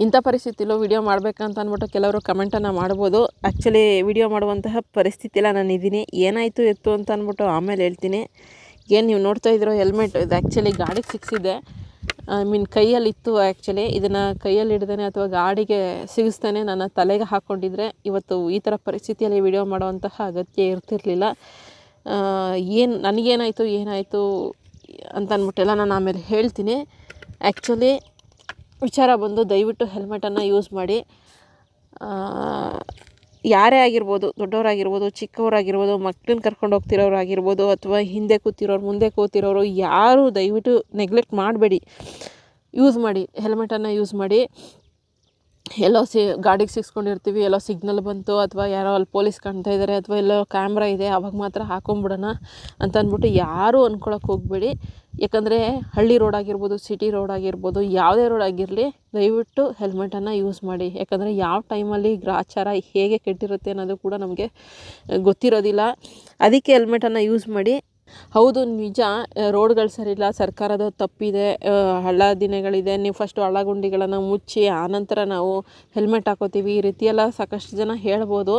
ಇಂಥ ಪರಿಸ್ಥಿತಿಲೂ ವಿಡಿಯೋ ಮಾಡಬೇಕಂತ ಅಂದ್ಬಿಟ್ಟು ಕೆಲವರು ಕಮೆಂಟನ್ನು ಮಾಡ್ಬೋದು. ಆ್ಯಕ್ಚುಲಿ ವಿಡಿಯೋ ಮಾಡುವಂತಹ ಪರಿಸ್ಥಿತಿಲ್ಲ ನಾನು ಇದ್ದೀನಿ ಏನಾಯಿತು, ಎತ್ತು ಅಂತ ಅಂದ್ಬಿಟ್ಟು ಆಮೇಲೆ ಹೇಳ್ತೀನಿ. ಏನು ನೀವು ನೋಡ್ತಾ ಇದ್ದೀರೋ ಹೆಲ್ಮೆಟ್ ಇದು ಆ್ಯಕ್ಚುಲಿ ಗಾಡಿಗೆ ಸಿಕ್ಸಿದೆ. ಐ ಮೀನ್ ಕೈಯಲ್ಲಿತ್ತು ಆ್ಯಕ್ಚುಲಿ ಇದನ್ನು ಕೈಯಲ್ಲಿ ಹಿಡ್ದೇ ಅಥವಾ ಗಾಡಿಗೆ ಸಿಗಿಸ್ತಾನೆ ನನ್ನ ತಲೆಗೆ ಹಾಕ್ಕೊಂಡಿದ್ರೆ ಇವತ್ತು ಈ ಥರ ಪರಿಸ್ಥಿತಿಯಲ್ಲಿ ವಿಡಿಯೋ ಮಾಡುವಂತಹ ಅಗತ್ಯ ಇರ್ತಿರಲಿಲ್ಲ. ಏನು, ನನಗೇನಾಯಿತು, ಏನಾಯಿತು ಅಂತ ಅಂದ್ಬಿಟ್ಟೆಲ್ಲ ನಾನು ಆಮೇಲೆ ಹೇಳ್ತೀನಿ. ಆ್ಯಕ್ಚುಲಿ ವಿಚಾರ ಬಂದು ದಯವಿಟ್ಟು ಹೆಲ್ಮೆಟನ್ನು ಯೂಸ್ ಮಾಡಿ. ಯಾರೇ ಆಗಿರ್ಬೋದು, ದೊಡ್ಡವರಾಗಿರ್ಬೋದು, ಚಿಕ್ಕವರಾಗಿರ್ಬೋದು, ಮಕ್ಕಳನ್ನ ಕರ್ಕೊಂಡು ಹೋಗ್ತಿರೋರು ಆಗಿರ್ಬೋದು ಅಥವಾ ಹಿಂದೆ ಕೂತಿರೋರು, ಮುಂದೆ ಕೂತಿರೋರು, ಯಾರು ದಯವಿಟ್ಟು ನೆಗ್ಲೆಕ್ಟ್ ಮಾಡಬೇಡಿ. ಯೂಸ್ ಮಾಡಿ ಹೆಲ್ಮೆಟನ್ನು ಯೂಸ್ ಮಾಡಿ. ಎಲ್ಲೋ ಸಿ ಗಾಡಿಗೆ ಸಿಕ್ಸ್ಕೊಂಡಿರ್ತೀವಿ, ಎಲ್ಲೋ ಸಿಗ್ನಲ್ ಬಂತು, ಅಥವಾ ಯಾರೋ ಅಲ್ಲಿ ಪೊಲೀಸ್ ಕಾಣ್ತಾ ಇದ್ದಾರೆ ಅಥವಾ ಎಲ್ಲೋ ಕ್ಯಾಮ್ರಾ ಇದೆ, ಅವಾಗ ಮಾತ್ರ ಹಾಕೊಂಬಿಡೋಣ ಅಂತ ಅಂದ್ಬಿಟ್ಟು ಯಾರೂ ಅಂದ್ಕೊಳಕ್ಕೆ ಹೋಗಬೇಡಿ. ಯಾಕಂದರೆ ಹಳ್ಳಿ ರೋಡ್ ಆಗಿರ್ಬೋದು, ಸಿಟಿ ರೋಡ್ ಆಗಿರ್ಬೋದು, ಯಾವುದೇ ರೋಡ್ ಆಗಿರಲಿ ದಯವಿಟ್ಟು ಹೆಲ್ಮೆಟನ್ನು ಯೂಸ್ ಮಾಡಿ. ಯಾಕಂದರೆ ಯಾವ ಟೈಮಲ್ಲಿ ಗ್ರಾಚಾರ ಹೇಗೆ ಕೆಟ್ಟಿರುತ್ತೆ ಅನ್ನೋದು ಕೂಡ ನಮಗೆ ಗೊತ್ತಿರೋದಿಲ್ಲ. ಅದಕ್ಕೆ ಹೆಲ್ಮೆಟನ್ನು ಯೂಸ್ ಮಾಡಿ. ಹೌದು, ನಿಜ. ರೋಡ್ಗಳು ಸರಿಯಿಲ್ಲ, ಸರ್ಕಾರದ ತಪ್ಪಿದೆ ಹಳ್ಳ ದಿನಗಳಿದೆ. ನೀವು ಫಸ್ಟು ಹಳ್ಳ ಗುಂಡಿಗಳನ್ನು ಮುಚ್ಚಿ, ಆನಂತರ ನಾವು ಹೆಲ್ಮೆಟ್ ಹಾಕೋತೀವಿ. ಈ ರೀತಿಯೆಲ್ಲ ಸಾಕಷ್ಟು ಜನ ಹೇಳ್ಬೋದು.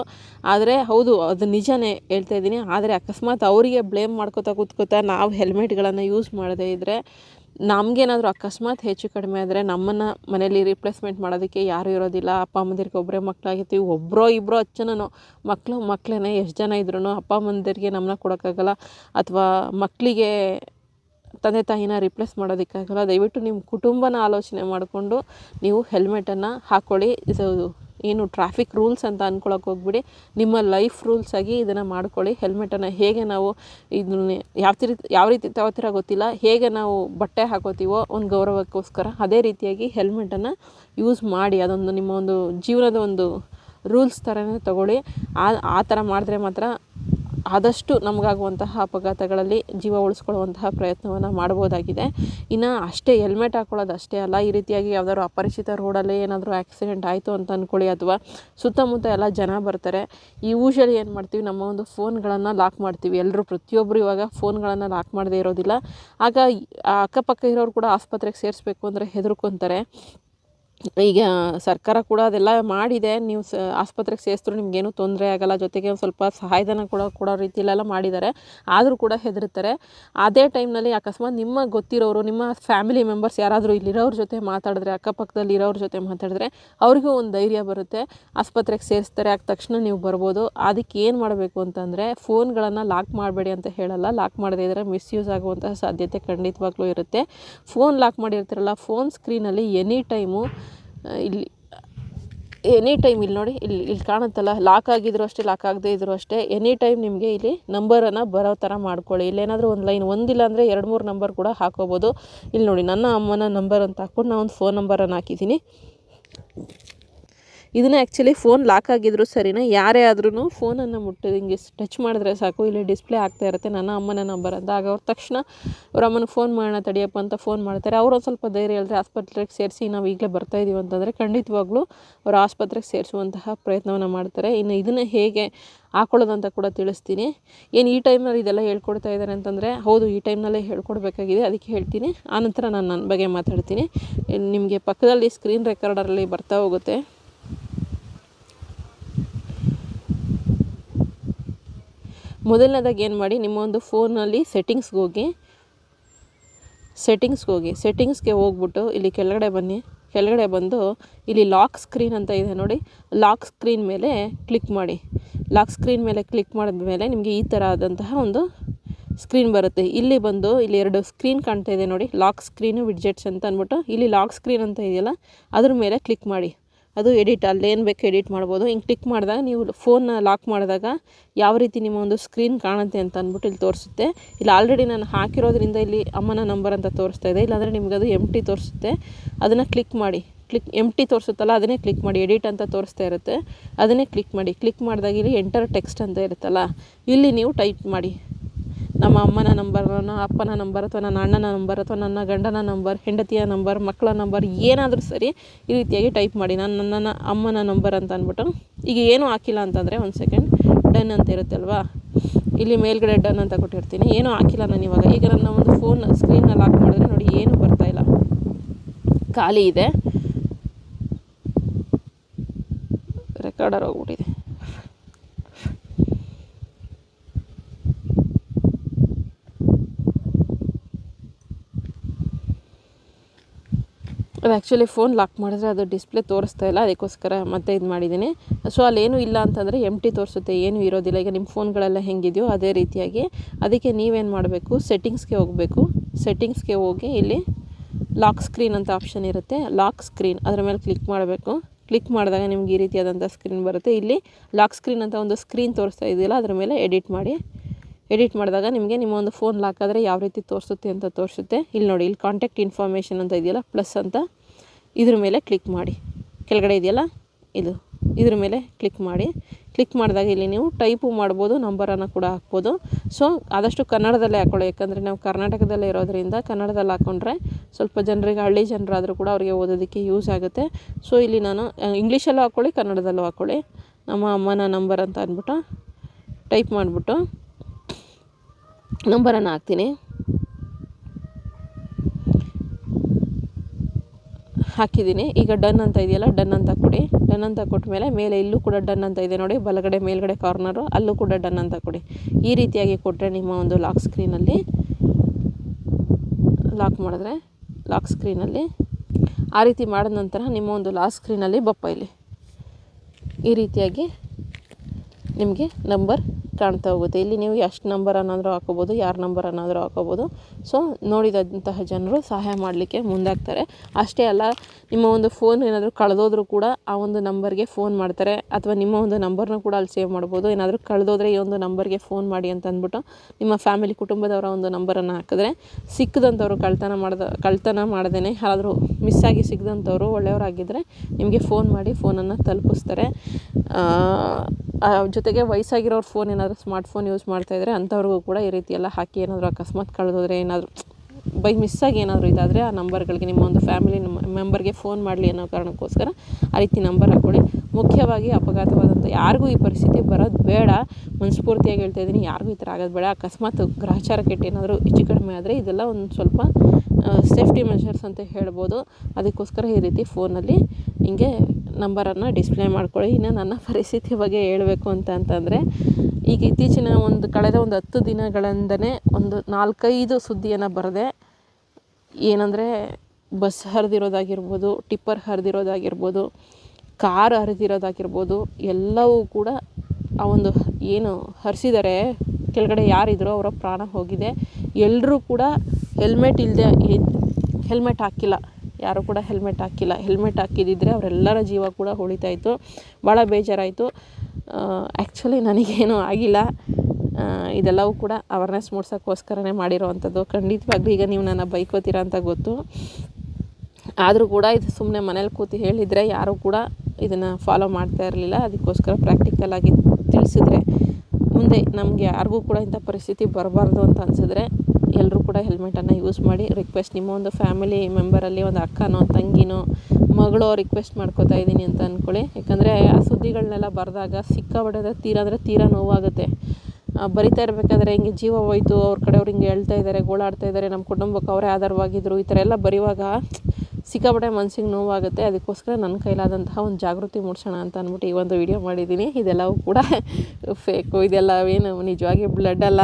ಆದರೆ ಹೌದು, ಅದು ನಿಜನೇ ಹೇಳ್ತಾ ಇದ್ದೀನಿ. ಆದರೆ ಅಕಸ್ಮಾತ್ ಅವರಿಗೆ ಬ್ಲೇಮ್ ಮಾಡ್ಕೋತಾ ಕೂತ್ಕೋತಾ ನಾವು ಹೆಲ್ಮೆಟ್ಗಳನ್ನು ಯೂಸ್ ಮಾಡದೇ ಇದ್ದರೆ ನಮಗೇನಾದರೂ ಅಕಸ್ಮಾತ್ ಹೆಚ್ಚು ಕಡಿಮೆ ಆದರೆ ನಮ್ಮನ್ನು ಮನೇಲಿ ರಿಪ್ಲೇಸ್ಮೆಂಟ್ ಮಾಡೋದಕ್ಕೆ ಯಾರೂ ಇರೋದಿಲ್ಲ. ಅಪ್ಪ, ಅಮ್ಮಂದಿರಿಗೆ ಒಬ್ಬರೇ ಮಕ್ಕಳಾಗಿರ್ತೀವಿ ಒಬ್ಬರೋ ಇಬ್ಬರೋ ಜನನೋ ಮಕ್ಕಳು ಮಕ್ಕಳೇ ಎಷ್ಟು ಜನ ಇದ್ರೂ ಅಪ್ಪ, ಅಮ್ಮಂದಿರಿಗೆ ನಮ್ಮನ್ನ ಕೊಡೋಕ್ಕಾಗಲ್ಲ. ಅಥವಾ ಮಕ್ಕಳಿಗೆ ತಂದೆ, ತಾಯಿನ ರಿಪ್ಲೇಸ್ ಮಾಡೋದಕ್ಕಾಗಲ್ಲ. ದಯವಿಟ್ಟು ನಿಮ್ಮ ಕುಟುಂಬನ ಆಲೋಚನೆ ಮಾಡಿಕೊಂಡು ನೀವು ಹೆಲ್ಮೆಟನ್ನು ಹಾಕ್ಕೊಳ್ಳಿ ಇದು ಏನು ಟ್ರಾಫಿಕ್ ರೂಲ್ಸ್ ಅಂತ ಅಂದ್ಕೊಳಕ್ಕೆ ಹೋಗ್ಬಿಡಿ. ನಿಮ್ಮ ಲೈಫ್ ರೂಲ್ಸ್ ಆಗಿ ಇದನ್ನು ಮಾಡ್ಕೊಳ್ಳಿ. ಹೆಲ್ಮೆಟನ್ನು ಹೇಗೆ ನಾವು ಇದನ್ನ ಯಾವ ರೀತಿ ಯಾವ ರೀತಿ ತಗೋತೀರ ಗೊತ್ತಿಲ್ಲ. ಹೇಗೆ ನಾವು ಬಟ್ಟೆ ಹಾಕೋತೀವೋ ಒಂದು ಗೌರವಕ್ಕೋಸ್ಕರ ಅದೇ ರೀತಿಯಾಗಿ ಹೆಲ್ಮೆಟನ್ನು ಯೂಸ್ ಮಾಡಿ. ಅದೊಂದು ನಿಮ್ಮ ಒಂದು ಜೀವನದ ಒಂದು ರೂಲ್ಸ್ ಥರನೇ ತಗೊಳ್ಳಿ. ಆ ಆ ಥರ ಮಾಡಿದ್ರೆ ಮಾತ್ರ ಆದಷ್ಟು ನಮಗಾಗುವಂತಹ ಅಪಘಾತಗಳಲ್ಲಿ ಜೀವ ಉಳಿಸ್ಕೊಳ್ಳುವಂತಹ ಪ್ರಯತ್ನವನ್ನು ಮಾಡ್ಬೋದಾಗಿದೆ. ಇನ್ನು ಅಷ್ಟೇ ಹೆಲ್ಮೆಟ್ ಹಾಕ್ಕೊಳ್ಳೋದು ಅಷ್ಟೇ ಅಲ್ಲ, ಈ ರೀತಿಯಾಗಿ ಯಾವ್ದಾದ್ರು ಅಪರಿಚಿತ ರೋಡಲ್ಲಿ ಏನಾದರೂ ಆಕ್ಸಿಡೆಂಟ್ ಆಯಿತು ಅಂತ ಅಂದ್ಕೊಳ್ಳಿ ಅಥವಾ ಸುತ್ತಮುತ್ತ ಎಲ್ಲ ಜನ ಬರ್ತಾರೆ, ಈ ಯೂಶಲಿ ಏನು ಮಾಡ್ತೀವಿ, ನಮ್ಮ ಒಂದು ಫೋನ್ಗಳನ್ನು ಲಾಕ್ ಮಾಡ್ತೀವಿ. ಎಲ್ಲರೂ ಪ್ರತಿಯೊಬ್ಬರು ಇವಾಗ ಫೋನ್ಗಳನ್ನು ಲಾಕ್ ಮಾಡದೇ ಇರೋದಿಲ್ಲ. ಆಗ ಅಕ್ಕಪಕ್ಕ ಇರೋರು ಕೂಡ ಆಸ್ಪತ್ರೆಗೆ ಸೇರಿಸ್ಬೇಕು ಅಂದರೆ ಹೆದರ್ಕೊತಾರೆ. ಈಗ ಸರ್ಕಾರ ಕೂಡ ಅದೆಲ್ಲ ಮಾಡಿದೆ. ನೀವು ಸ, ಆಸ್ಪತ್ರೆಗೆ ಸೇರಿಸಿದ್ರು ನಿಮಗೇನು ತೊಂದರೆ ಆಗಲ್ಲ. ಜೊತೆಗೆ ಒಂದು ಸ್ವಲ್ಪ ಸಹಾಯಧನ ಕೂಡ, ಕೊಡೋ ರೀತಿಯಲ್ಲೆಲ್ಲ ಮಾಡಿದ್ದಾರೆ. ಆದರೂ ಕೂಡ ಹೆದರ್ತಾರೆ. ಅದೇ ಟೈಮ್ನಲ್ಲಿ ಅಕಸ್ಮಾತ್ ನಿಮ್ಮ ಗೊತ್ತಿರೋರು, ನಿಮ್ಮ ಫ್ಯಾಮಿಲಿ ಮೆಂಬರ್ಸ್ ಯಾರಾದರೂ ಇಲ್ಲಿರೋರ ಜೊತೆ ಮಾತಾಡಿದ್ರೆ, ಅಕ್ಕಪಕ್ಕದಲ್ಲಿ ಇರೋರ ಜೊತೆ ಮಾತಾಡಿದ್ರೆ ಅವ್ರಿಗೂ ಒಂದು ಧೈರ್ಯ ಬರುತ್ತೆ. ಆಸ್ಪತ್ರೆಗೆ ಸೇರಿಸ್ತಾರೆ. ಆದ ತಕ್ಷಣ ನೀವು ಬರ್ಬೋದು. ಅದಕ್ಕೆ ಏನು ಮಾಡಬೇಕು ಅಂತಂದರೆ, ಫೋನ್ಗಳನ್ನು ಲಾಕ್ ಮಾಡಬೇಡಿ ಅಂತ ಹೇಳಲ್ಲ. ಲಾಕ್ ಮಾಡದೇ ಇದ್ದರೆ ಮಿಸ್ಯೂಸ್ ಆಗುವಂತಹ ಸಾಧ್ಯತೆ ಖಂಡಿತವಾಗ್ಲೂ ಇರುತ್ತೆ. ಫೋನ್ ಲಾಕ್ ಮಾಡಿರ್ತೀರಲ್ಲ, ಫೋನ್ ಸ್ಕ್ರೀನಲ್ಲಿ ಎನಿ ಟೈಮು ಇಲ್ಲಿ ಎನಿ ಟೈಮ್ ಇಲ್ಲಿ ನೋಡಿ, ಇಲ್ಲಿ ಇಲ್ಲಿ ಕಾಣುತ್ತಲ್ಲ ಲಾಕ್ ಆಗಿದ್ರು ಅಷ್ಟೇ ಲಾಕ್ ಆಗದೇ ಇದ್ರು ಅಷ್ಟೇ ಎನಿ ಟೈಮ್ ನಿಮಗೆ ಇಲ್ಲಿ ನಂಬರನ್ನು ಬರೋ ಥರ ಮಾಡ್ಕೊಳ್ಳಿ. ಇಲ್ಲೇನಾದರೂ ಒಂದು ಲೈನ್ ಒಂದಿಲ್ಲ ಅಂದರೆ ಎರಡು, ಮೂರು ನಂಬರ್ ಕೂಡ ಹಾಕೋಬೋದು. ಇಲ್ಲಿ ನೋಡಿ, ನನ್ನ ಅಮ್ಮನ ನಂಬರ್ ಅಂತ ಹಾಕ್ಕೊಂಡು ಒಂದು ಫೋನ್ ನಂಬರನ್ನು ಹಾಕಿದ್ದೀನಿ. ಇದನ್ನ ಆ್ಯಕ್ಚುಲಿ ಫೋನ್ ಲಾಕ್ ಆಗಿದ್ರು ಸರಿನಾ? ಯಾರೇ ಆದ್ರೂ ಫೋನನ್ನು ಮುಟ್ಟಿದ್ರೆ ಹಿಂಗೆ ಟಚ್ ಮಾಡಿದ್ರೆ ಸಾಕು. ಇಲ್ಲಿ ಡಿಸ್ಪ್ಲೇ ಆಗ್ತಾ ಇರುತ್ತೆ. ನನ್ನ ಅಮ್ಮನ ನಂಬರ್ ಅಂತ. ಆಗ ಅವ್ರ ತಕ್ಷಣ ಅವ್ರ ಅಮ್ಮನಿಗೆ ಫೋನ್ ಮಾಡೋಣ ತಡಿಯಪ್ಪ ಅಂತ ಫೋನ್ ಮಾಡ್ತಾರೆ. ಅವರು ಒಂದು ಸ್ವಲ್ಪ ಧೈರ್ಯ ಹೇಳಿದ್ರೆ ಆಸ್ಪತ್ರೆಗೆ ಸೇರಿಸಿ ನಾವು ಈಗಲೇ ಬರ್ತಾ ಇದೀವಿ ಅಂತಂದರೆ ಖಂಡಿತವಾಗ್ಲೂ ಅವರು ಆಸ್ಪತ್ರೆಗೆ ಸೇರಿಸುವಂತಹ ಪ್ರಯತ್ನವನ್ನು ಮಾಡ್ತಾರೆ. ಇನ್ನು ಇದನ್ನು ಹೇಗೆ ಹಾಕೊಳ್ಳೋದಂತ ಕೂಡ ತಿಳಿಸ್ತೀನಿ. ಏನು ಈ ಟೈಮ್ನಲ್ಲಿ ಇದೆಲ್ಲ ಹೇಳ್ಕೊಡ್ತಾ ಇದ್ದಾರೆ ಅಂತಂದರೆ, ಹೌದು, ಈ ಟೈಮ್ನಲ್ಲೇ ಹೇಳ್ಕೊಡ್ಬೇಕಾಗಿದೆ. ಅದಕ್ಕೆ ಹೇಳ್ತೀನಿ. ಆನಂತರ ನಾನು ನನ್ನ ಬಗ್ಗೆ ಮಾತಾಡ್ತೀನಿ. ನಿಮಗೆ ಪಕ್ಕದಲ್ಲಿ ಸ್ಕ್ರೀನ್ ರೆಕಾರ್ಡರಲ್ಲಿ ಬರ್ತಾ ಹೋಗುತ್ತೆ. ಮೊದಲನೇದಾಗಿ ಏನು ಮಾಡಿ, ನಿಮ್ಮ ಒಂದು ಫೋನಲ್ಲಿ ಸೆಟ್ಟಿಂಗ್ಸ್ಗೆ ಹೋಗಿ ಸೆಟ್ಟಿಂಗ್ಸ್ಗೆ ಹೋಗಿ ಸೆಟ್ಟಿಂಗ್ಸ್ಗೆ ಹೋಗ್ಬಿಟ್ಟು ಇಲ್ಲಿ ಕೆಳಗಡೆ ಬನ್ನಿ. ಕೆಳಗಡೆ ಬಂದು ಇಲ್ಲಿ ಲಾಕ್ ಸ್ಕ್ರೀನ್ ಅಂತ ಇದೆ ನೋಡಿ. ಲಾಕ್ ಸ್ಕ್ರೀನ್ ಮೇಲೆ ಕ್ಲಿಕ್ ಮಾಡಿ. ಲಾಕ್ ಸ್ಕ್ರೀನ್ ಮೇಲೆ ಕ್ಲಿಕ್ ಮಾಡಿದ ಮೇಲೆ ನಿಮಗೆ ಈ ಥರ ಆದಂತಹ ಒಂದು ಸ್ಕ್ರೀನ್ ಬರುತ್ತೆ. ಇಲ್ಲಿ ಬಂದು ಇಲ್ಲಿ ಎರಡು ಸ್ಕ್ರೀನ್ ಕಾಣ್ತಾ ಇದೆ ನೋಡಿ. ಲಾಕ್ ಸ್ಕ್ರೀನು ವಿಡ್ಜೆಟ್ಸ್ ಅಂತ ಅಂದ್ಬಿಟ್ಟು ಇಲ್ಲಿ ಲಾಕ್ ಸ್ಕ್ರೀನ್ ಅಂತ ಇದೆಯಲ್ಲ, ಅದ್ರ ಮೇಲೆ ಕ್ಲಿಕ್ ಮಾಡಿ. ಅದು ಎಡಿಟ್ ಅಲ್ಲೇನು ಬೇಕು ಎಡಿಟ್ ಮಾಡ್ಬೋದು. ಹಿಂಗೆ ಕ್ಲಿಕ್ ಮಾಡಿದಾಗ ನೀವು ಫೋನ್ನ ಲಾಕ್ ಮಾಡಿದಾಗ ಯಾವ ರೀತಿ ನಿಮ್ಮ ಒಂದು ಸ್ಕ್ರೀನ್ ಕಾಣುತ್ತೆ ಅಂತ ಅಂದ್ಬಿಟ್ಟು ಇಲ್ಲಿ ತೋರಿಸುತ್ತೆ. ಇಲ್ಲಿ, ಆಲ್ರೆಡಿ ನಾನು ಹಾಕಿರೋದ್ರಿಂದ ಇಲ್ಲಿ ಅಮ್ಮನ ನಂಬರ್ ಅಂತ ತೋರಿಸ್ತಾ ಇದೆ. ಇಲ್ಲಾಂದರೆ ನಿಮ್ಗೆ ಅದು ಎಂ ಟಿ ತೋರಿಸುತ್ತೆ. ಅದನ್ನು ಕ್ಲಿಕ್ ಮಾಡಿ. ಕ್ಲಿಕ್ ಎಂ ಟಿ ತೋರಿಸುತ್ತಲ್ಲ, ಅದನ್ನೇ ಕ್ಲಿಕ್ ಮಾಡಿ. ಎಡಿಟ್ ಅಂತ ತೋರಿಸ್ತಾ ಇರುತ್ತೆ. ಅದನ್ನೇ ಕ್ಲಿಕ್ ಮಾಡಿ. ಕ್ಲಿಕ್ ಮಾಡಿದಾಗ ಇಲ್ಲಿ ಎಂಟರ್ ಟೆಕ್ಸ್ಟ್ ಅಂತ ಇರುತ್ತಲ್ಲ, ಇಲ್ಲಿ ನೀವು ಟೈಪ್ ಮಾಡಿ. ನಮ್ಮ ಅಮ್ಮನ ನಂಬರ್, ನನ್ನ ಅಪ್ಪನ ನಂಬರ್ ಅಥವಾ ನನ್ನ ಅಣ್ಣನ ನಂಬರ್ ಅಥವಾ ನನ್ನ ಗಂಡನ ನಂಬರ್, ಹೆಂಡತಿಯ ನಂಬರ್, ಮಕ್ಕಳ ನಂಬರ್ ಏನಾದರೂ ಸರಿ ಈ ರೀತಿಯಾಗಿ ಟೈಪ್ ಮಾಡಿ. ನಾನು ನನ್ನ ಅಮ್ಮನ ನಂಬರ್ ಅಂತ ಅಂದ್ಬಿಟ್ಟು ಈಗ ಏನೂ ಹಾಕಿಲ್ಲ ಅಂತಂದರೆ ಒಂದು ಸೆಕೆಂಡ್, ಡನ್ ಅಂತ ಇರುತ್ತೆ ಅಲ್ವಾ ಇಲ್ಲಿ ಮೇಲ್ಗಡೆ ಡನ್ ಅಂತ ಕೊಟ್ಟಿರ್ತೀನಿ. ಏನೂ ಹಾಕಿಲ್ಲ ನಾನು ಇವಾಗ. ಈಗ ನನ್ನ ಒಂದು ಫೋನ್ ಸ್ಕ್ರೀನಲ್ಲಿ ಲಾಕ್ ಮಾಡಿದ್ರೆ ನೋಡಿ ಏನೂ ಬರ್ತಾಯಿಲ್ಲ ಖಾಲಿ ಇದೆ. ರೆಕಾರ್ಡರ್ ಹೋಗ್ಬಿಟ್ಟಿದೆ. ಅದು ಆ್ಯಕ್ಚುಲಿ ಫೋನ್ ಲಾಕ್ ಮಾಡಿದ್ರೆ ಅದು ಡಿಸ್ಪ್ಲೇ ತೋರಿಸ್ತಾ ಇಲ್ಲ, ಅದಕ್ಕೋಸ್ಕರ ಮತ್ತೆ ಇದು ಮಾಡಿದ್ದೀನಿ. ಸೊ ಅಲ್ಲೇನೂ ಇಲ್ಲ ಅಂತಂದರೆ ಎಂ ಟಿ ತೋರಿಸುತ್ತೆ, ಏನೂ ಇರೋದಿಲ್ಲ. ಈಗ ನಿಮ್ಮ ಫೋನ್ಗಳೆಲ್ಲ ಹೆಂಗಿದೆಯೋ ಅದೇ ರೀತಿಯಾಗಿ. ಅದಕ್ಕೆ ನೀವೇನು ಮಾಡಬೇಕು? ಸೆಟ್ಟಿಂಗ್ಸ್ಗೆ ಹೋಗಬೇಕು. ಸೆಟ್ಟಿಂಗ್ಸ್ಗೆ ಹೋಗಿ ಇಲ್ಲಿ ಲಾಕ್ ಸ್ಕ್ರೀನ್ ಅಂತ ಆಪ್ಷನ್ ಇರುತ್ತೆ. ಲಾಕ್ ಸ್ಕ್ರೀನ್ ಅದರ ಮೇಲೆ ಕ್ಲಿಕ್ ಮಾಡಬೇಕು. ಕ್ಲಿಕ್ ಮಾಡಿದಾಗ ನಿಮ್ಗೆ ಈ ರೀತಿಯಾದಂಥ ಸ್ಕ್ರೀನ್ ಬರುತ್ತೆ. ಇಲ್ಲಿ ಲಾಕ್ ಸ್ಕ್ರೀನ್ ಅಂತ ಒಂದು ಸ್ಕ್ರೀನ್ ತೋರಿಸ್ತಾ ಇದೆಯಲ್ಲ, ಅದರ ಮೇಲೆ ಎಡಿಟ್ ಮಾಡಿ. ಎಡಿಟ್ ಮಾಡಿದಾಗ ನಿಮಗೆ ನಿಮ್ಮ ಒಂದು ಫೋನ್ ಲಾಕ್ ಆದರೆ ಯಾವ ರೀತಿ ತೋರಿಸುತ್ತೆ ಅಂತ ತೋರಿಸುತ್ತೆ. ಇಲ್ಲಿ ನೋಡಿ, ಇಲ್ಲಿ ಕಾಂಟ್ಯಾಕ್ಟ್ ಇನ್ಫಾರ್ಮೇಷನ್ ಅಂತ ಇದೆಯಲ್ಲ ಪ್ಲಸ್ ಅಂತ. ಇದ್ರ ಮೇಲೆ ಕ್ಲಿಕ್ ಮಾಡಿ. ಕೆಳಗಡೆ ಇದೆಯಲ್ಲ, ಇದು. ಇದ್ರ ಮೇಲೆ ಕ್ಲಿಕ್ ಮಾಡಿ. ಕ್ಲಿಕ್ ಮಾಡಿದಾಗ ಇಲ್ಲಿ ನೀವು ಟೈಪು ಮಾಡ್ಬೋದು ನಂಬರನ್ನು ಕೂಡ ಹಾಕ್ಬೋದು. ಸೊ ಆದಷ್ಟು ಕನ್ನಡದಲ್ಲೇ ಹಾಕ್ಕೊಳ್ಳಿ ಯಾಕಂದರೆ ನಾವು ಕರ್ನಾಟಕದಲ್ಲೇ ಇರೋದರಿಂದ ಕನ್ನಡದಲ್ಲಿ ಹಾಕ್ಕೊಂಡ್ರೆ ಸ್ವಲ್ಪ ಜನರಿಗೆ, ಹಳ್ಳಿ ಜನರಾದರೂ ಕೂಡ ಅವರಿಗೆ ಓದೋದಕ್ಕೆ ಯೂಸ್ ಆಗುತ್ತೆ. ಸೊ ಇಲ್ಲಿ ನಾನು ಇಂಗ್ಲೀಷಲ್ಲೂ ಹಾಕ್ಕೊಳ್ಳಿ ಕನ್ನಡದಲ್ಲೂ ಹಾಕ್ಕೊಳ್ಳಿ ನಮ್ಮ ಅಮ್ಮನ ನಂಬರ್ ಅಂತ ಅಂದ್ಬಿಟ್ಟು ಟೈಪ್ ಮಾಡಿಬಿಟ್ಟು ನಂಬರನ್ನು ಹಾಕ್ತೀನಿ. ಹಾಕಿದ್ದೀನಿ. ಈಗ ಡನ್ ಅಂತ ಇದೆಯಲ್ಲ, ಡನ್ ಅಂತ ಕೊಡಿ. ಡನ್ ಅಂತ ಕೊಟ್ಟ ಮೇಲೆ ಮೇಲೆ ಇಲ್ಲೂ ಕೂಡ ಡನ್ ಅಂತ ಇದೆ ನೋಡಿ. ಬಲಗಡೆ, ಮೇಲ್ಗಡೆ ಕಾರ್ನರು, ಅಲ್ಲೂ ಕೂಡ ಡನ್ ಅಂತ ಕೊಡಿ. ಈ ರೀತಿಯಾಗಿ ಕೊಟ್ಟರೆ ನಿಮ್ಮ ಒಂದು ಲಾಕ್ ಸ್ಕ್ರೀನಲ್ಲಿ ಲಾಕ್ ಮಾಡಿದ್ರೆ ಲಾಕ್ ಸ್ಕ್ರೀನಲ್ಲಿ ಆ ರೀತಿ ಮಾಡಿದ ನಂತರ ನಿಮ್ಮ ಒಂದು ಲಾಕ್ ಸ್ಕ್ರೀನಲ್ಲಿ ಬಪ್ಪ ಇಲ್ಲಿ. ಈ ರೀತಿಯಾಗಿ ನಿಮಗೆ ನಂಬರ್ ಕಾಣ್ತಾ ಹೋಗುತ್ತೆ. ಇಲ್ಲಿ ನೀವು ಎಷ್ಟು ನಂಬರ್ ಅನ್ನಾದ್ರು ಹಾಕೋಬೋದು ಯಾರ ನಂಬರ್ ಅನ್ನಾದ್ರು ಹಾಕೋಬೋದು. ಸೊ ನೋಡಿದಂತಹ ಜನರು ಸಹಾಯ ಮಾಡಲಿಕ್ಕೆ ಮುಂದಾಗ್ತಾರೆ. ಅಷ್ಟೇ ಅಲ್ಲ, ನಿಮ್ಮ ಒಂದು ಫೋನ್ ಏನಾದರೂ ಕಳೆದೋದ್ರೂ ಕೂಡ ಆ ಒಂದು ನಂಬರ್ಗೆ ಫೋನ್ ಮಾಡ್ತಾರೆ. ಅಥವಾ ನಿಮ್ಮ ಒಂದು ನಂಬರ್ನ ಕೂಡ ಅಲ್ಲಿ ಸೇವ್ ಮಾಡ್ಬೋದು. ಏನಾದರೂ ಕಳೆದೋದ್ರೆ ಈ ಒಂದು ನಂಬರ್ಗೆ ಫೋನ್ ಮಾಡಿ ಅಂತ ಅಂದ್ಬಿಟ್ಟು ನಿಮ್ಮ ಫ್ಯಾಮಿಲಿ ಕುಟುಂಬದವರ ಒಂದು ನಂಬರನ್ನು ಹಾಕಿದ್ರೆ ಸಿಕ್ಕದಂಥವ್ರು ಕಳ್ತನ ಮಾಡ್ದ, ಕಳ್ತನ ಮಾಡ್ದೇ ಯಾರಾದರೂ ಮಿಸ್ ಆಗಿ ಸಿಗದಂಥವ್ರು ಒಳ್ಳೆಯವರಾಗಿದ್ದರೆ ನಿಮಗೆ ಫೋನ್ ಮಾಡಿ ಫೋನನ್ನು ತಲುಪಿಸ್ತಾರೆ. ಜೊತೆಗೆ ವಯಸ್ಸಾಗಿರೋರು ಫೋನ್ ಏನಾದರೂ ಸ್ಮಾರ್ಟ್ ಫೋನ್ ಯೂಸ್ ಮಾಡ್ತಾಯಿದ್ರೆ ಅಂಥವ್ರಿಗೂ ಕೂಡ ಈ ರೀತಿ ಹಾಕಿ ಏನಾದರೂ ಅಕಸ್ಮಾತ್ ಕಳೆದೋದ್ರೆ ಏನಾದರೂ ಬೈ ಮಿಸ್ಸಾಗಿ ಏನಾದರೂ ಇದಾದರೆ ಆ ನಂಬರ್ಗಳಿಗೆ ನಿಮ್ಮ ಒಂದು ಫ್ಯಾಮಿಲಿ ಮೆಂಬರ್ಗೆ ಫೋನ್ ಮಾಡಲಿ ಅನ್ನೋ ಕಾರಣಕ್ಕೋಸ್ಕರ ಆ ರೀತಿ ನಂಬರ್ ಹಾಕ್ಕೊಳ್ಳಿ ಮುಖ್ಯವಾಗಿ ಅಪಘಾತವಾದಂಥ ಯಾರಿಗೂ ಈ ಪರಿಸ್ಥಿತಿ ಬರೋದು ಬೇಡ. ಮನಸ್ಫೂರ್ತಿಯಾಗಿ ಹೇಳ್ತಾ ಇದ್ದೀನಿ, ಯಾರಿಗೂ ಈ ಥರ ಆಗೋದು ಬೇಡ. ಅಕಸ್ಮಾತ್ ಗ್ರಹಚಾರ ಕೆಟ್ಟು ಏನಾದರೂ ಹೆಚ್ಚು ಕಡಿಮೆ ಆದರೆ ಇದೆಲ್ಲ ಒಂದು ಸ್ವಲ್ಪ ಸೇಫ್ಟಿ ಮೆಷರ್ಸ್ ಅಂತ ಹೇಳ್ಬೋದು. ಅದಕ್ಕೋಸ್ಕರ ಈ ರೀತಿ ಫೋನಲ್ಲಿ ಹಿಂಗೆ ನಂಬರನ್ನು ಡಿಸ್ಪ್ಲೇ ಮಾಡ್ಕೊಳ್ಳಿ. ಇನ್ನು ನನ್ನ ಪರಿಸ್ಥಿತಿ ಬಗ್ಗೆ ಹೇಳಬೇಕು ಅಂತ ಅಂತಂದರೆ, ಈಗ ಇತ್ತೀಚಿನ ಒಂದು ಕಳೆದ ಒಂದು ಹತ್ತು ದಿನಗಳಿಂದನೇ ಒಂದು ನಾಲ್ಕೈದು ಸುದ್ದಿಯನ್ನು ಬರದೆ. ಏನಂದರೆ, ಬಸ್ ಹರಿದಿರೋದಾಗಿರ್ಬೋದು, ಟಿಪ್ಪರ್ ಹರಿದಿರೋದಾಗಿರ್ಬೋದು, ಕಾರ್ ಹರಿದಿರೋದಾಗಿರ್ಬೋದು, ಎಲ್ಲವೂ ಕೂಡ ಆ ಒಂದು ಏನು ಹರಿಸಿದರೆ ಕೆಳಗಡೆ ಯಾರಿದ್ರು ಅವರ ಪ್ರಾಣ ಹೋಗಿದೆ. ಎಲ್ಲರೂ ಕೂಡ ಹೆಲ್ಮೆಟ್ ಇಲ್ಲದೆ ಹೆಲ್ಮೆಟ್ ಹಾಕಿಲ್ಲ. ಯಾರೂ ಕೂಡ ಹೆಲ್ಮೆಟ್ ಹಾಕಿಲ್ಲ. ಹೆಲ್ಮೆಟ್ ಹಾಕಿದ್ದಿದ್ರೆ ಅವರೆಲ್ಲರ ಜೀವ ಕೂಡ ಉಳಿತಾಯಿತ್ತು ಭಾಳ ಬೇಜಾರಾಯಿತು. ಆ್ಯಕ್ಚುಲಿ ನನಗೇನು ಆಗಿಲ್ಲ. ಇದೆಲ್ಲವೂ ಕೂಡ ಅವೇರ್ನೆಸ್ ಮೂಡ್ಸೋಕ್ಕೋಸ್ಕರನೇ ಮಾಡಿರೋವಂಥದ್ದು. ಖಂಡಿತವಾಗ್ಲೂ ಈಗ ನೀವು ನನ್ನ ಬೈಕೋತೀರ ಅಂತ ಗೊತ್ತು. ಆದರೂ ಕೂಡ ಇದು ಸುಮ್ಮನೆ ಮನೇಲಿ ಕೂತು ಹೇಳಿದರೆ ಯಾರೂ ಕೂಡ ಇದನ್ನು ಫಾಲೋ ಮಾಡ್ತಾ ಇರಲಿಲ್ಲ. ಅದಕ್ಕೋಸ್ಕರ ಪ್ರಾಕ್ಟಿಕಲಾಗಿ ತಿಳಿಸಿದ್ರೆ ಮುಂದೆ ನಮಗೆ ಯಾರಿಗೂ ಕೂಡ ಇಂಥ ಪರಿಸ್ಥಿತಿ ಬರಬಾರ್ದು ಅಂತ ಅನಿಸಿದ್ರೆ ಎಲ್ಲರೂ ಕೂಡ ಹೆಲ್ಮೆಟನ್ನು ಯೂಸ್ ಮಾಡಿ ರಿಕ್ವೆಸ್ಟ್ ನಿಮ್ಮ ಒಂದು ಫ್ಯಾಮಿಲಿ ಮೆಂಬರಲ್ಲಿ ಒಂದು ಅಕ್ಕನೋ, ತಂಗಿನೋ, ಮಗಳು ರಿಕ್ವೆಸ್ಟ್ ಮಾಡ್ಕೋತಾ ಇದ್ದೀನಿ ಅಂತ ಅಂದ್ಕೊಳ್ಳಿ ಯಾಕಂದರೆ ಆ ಸುದ್ದಿಗಳನ್ನೆಲ್ಲ ಬರೆದಾಗ ಸಿಕ್ಕ ಬಡದ ತೀರ ಅಂದರೆ ತೀರಾ ನೋವಾಗುತ್ತೆ. ಬರಿತಾ ಇರಬೇಕಾದ್ರೆ ಹಿಂಗೆ ಜೀವ ಹೋಯ್ತು, ಅವ್ರ ಕಡೆಯವ್ರು ಹಿಂಗೆ ಹೇಳ್ತಾ ಇದ್ದಾರೆ ಗೋಳಾಡ್ತಾ ಇದ್ದಾರೆ ನಮ್ಮ ಕುಟುಂಬಕ್ಕೆ ಅವರೇ ಆಧಾರವಾಗಿದ್ದರು ಈ ಥರ ಎಲ್ಲ ಬರೆಯುವಾಗ ಸಿಕ್ಕಾಪಟ್ಟೆ ಮನಸ್ಸಿಗೆ ನೋವಾಗುತ್ತೆ. ಅದಕ್ಕೋಸ್ಕರ ನನ್ನ ಕೈಲಾದಂತಹ ಒಂದು ಜಾಗೃತಿ ಮೂಡಿಸೋಣ ಅಂತ ಅಂದ್ಬಿಟ್ಟು ಈ ಒಂದು ವಿಡಿಯೋ ಮಾಡಿದ್ದೀನಿ. ಇದೆಲ್ಲವೂ ಕೂಡ ಫೇಕು. ಇದೆಲ್ಲ ಏನು ನಿಜವಾಗಿ ಬ್ಲಡ್ ಅಲ್ಲ.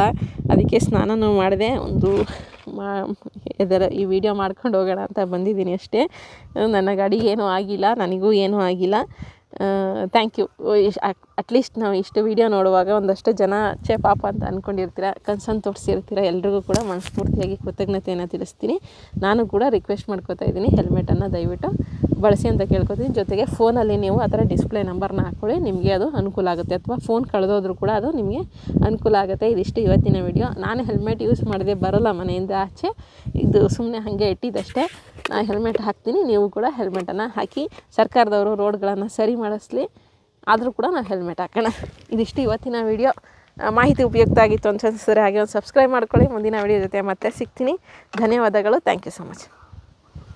ಅದಕ್ಕೆ ಸ್ನಾನನೂ ಮಾಡಿದೆ. ಒಂದು ಮಾ, ಇದರ ಈ ವಿಡಿಯೋ ಮಾಡ್ಕೊಂಡು ಹೋಗೋಣ ಅಂತ ಬಂದಿದ್ದೀನಿ ಅಷ್ಟೇ. ನನ್ನ ಗಾಡಿಗೆ ಏನೂ ಆಗಿಲ್ಲ. ನನಗೂ ಏನೂ ಆಗಿಲ್ಲ. ಥ್ಯಾಂಕ್ ಯು ಅಟ್ಲೀಸ್ಟ್ ನಾವು ಇಷ್ಟು ವೀಡಿಯೋ ನೋಡುವಾಗ ಒಂದಷ್ಟು ಜನ ಛೇ, ಪಾಪ ಅಂತ ಅಂದ್ಕೊಂಡಿರ್ತೀರ ಕನ್ಸನ್ ತೋರಿಸಿರ್ತೀರ, ಎಲ್ರಿಗೂ ಕೂಡ ಮನಸ್ಫೂರ್ತಿಯಾಗಿ ಕೃತಜ್ಞತೆಯನ್ನು ತಿಳಿಸ್ತೀನಿ. ನಾನು ಕೂಡ ರಿಕ್ವೆಸ್ಟ್ ಮಾಡ್ಕೋತಾ ಇದ್ದೀನಿ ಹೆಲ್ಮೆಟನ್ನು ದಯವಿಟ್ಟು ಬಳಸಿ ಅಂತ ಕೇಳ್ಕೊತೀನಿ. ಜೊತೆಗೆ ಫೋನಲ್ಲಿ ನೀವು ಆ ಥರ ಡಿಸ್ಪ್ಲೇ ನಂಬರ್ನ ಹಾಕ್ಕೊಳ್ಳಿ ನಿಮಗೆ ಅದು ಅನುಕೂಲ ಆಗುತ್ತೆ. ಅಥವಾ ಫೋನ್ ಕಳೆದೋದ್ರೂ ಕೂಡ ಅದು ನಿಮಗೆ ಅನುಕೂಲ ಆಗುತ್ತೆ. ಇದಿಷ್ಟು ಇವತ್ತಿನ ವಿಡಿಯೋ ನಾನು ಹೆಲ್ಮೆಟ್ ಯೂಸ್ ಮಾಡದೆ ಬರೋಲ್ಲ ಮನೆಯಿಂದ ಆಚೆ. ಇದು ಸುಮ್ಮನೆ ಹಾಗೆ ಇಟ್ಟಿದ್ದಷ್ಟೇ. ನಾನು ಹೆಲ್ಮೆಟ್ ಹಾಕ್ತೀನಿ, ನೀವು ಕೂಡ ಹೆಲ್ಮೆಟನ್ನು ಹಾಕಿ, ಸರ್ಕಾರದವರು ರೋಡ್ಗಳನ್ನು ಸರಿ ಮಾಡಿಸ್ಲಿ. ಆದರೂ ಕೂಡ ನಾವು ಹೆಲ್ಮೆಟ್ ಹಾಕೋಣ. ಇದಿಷ್ಟು ಇವತ್ತಿನ ವಿಡಿಯೋ ಮಾಹಿತಿ ಉಪಯುಕ್ತ ಆಗಿತ್ತು ಅಂತ ಅನಿಸಿದ್ರೆ ಹಾಗೆ ಒಂದು ಸಬ್ಸ್ಕ್ರೈಬ್ ಮಾಡ್ಕೊಳ್ಳಿ. ಮುಂದಿನ ವಿಡಿಯೋ ಜೊತೆ ಮತ್ತೆ ಸಿಗ್ತೀನಿ. ಧನ್ಯವಾದಗಳು. Thank you so much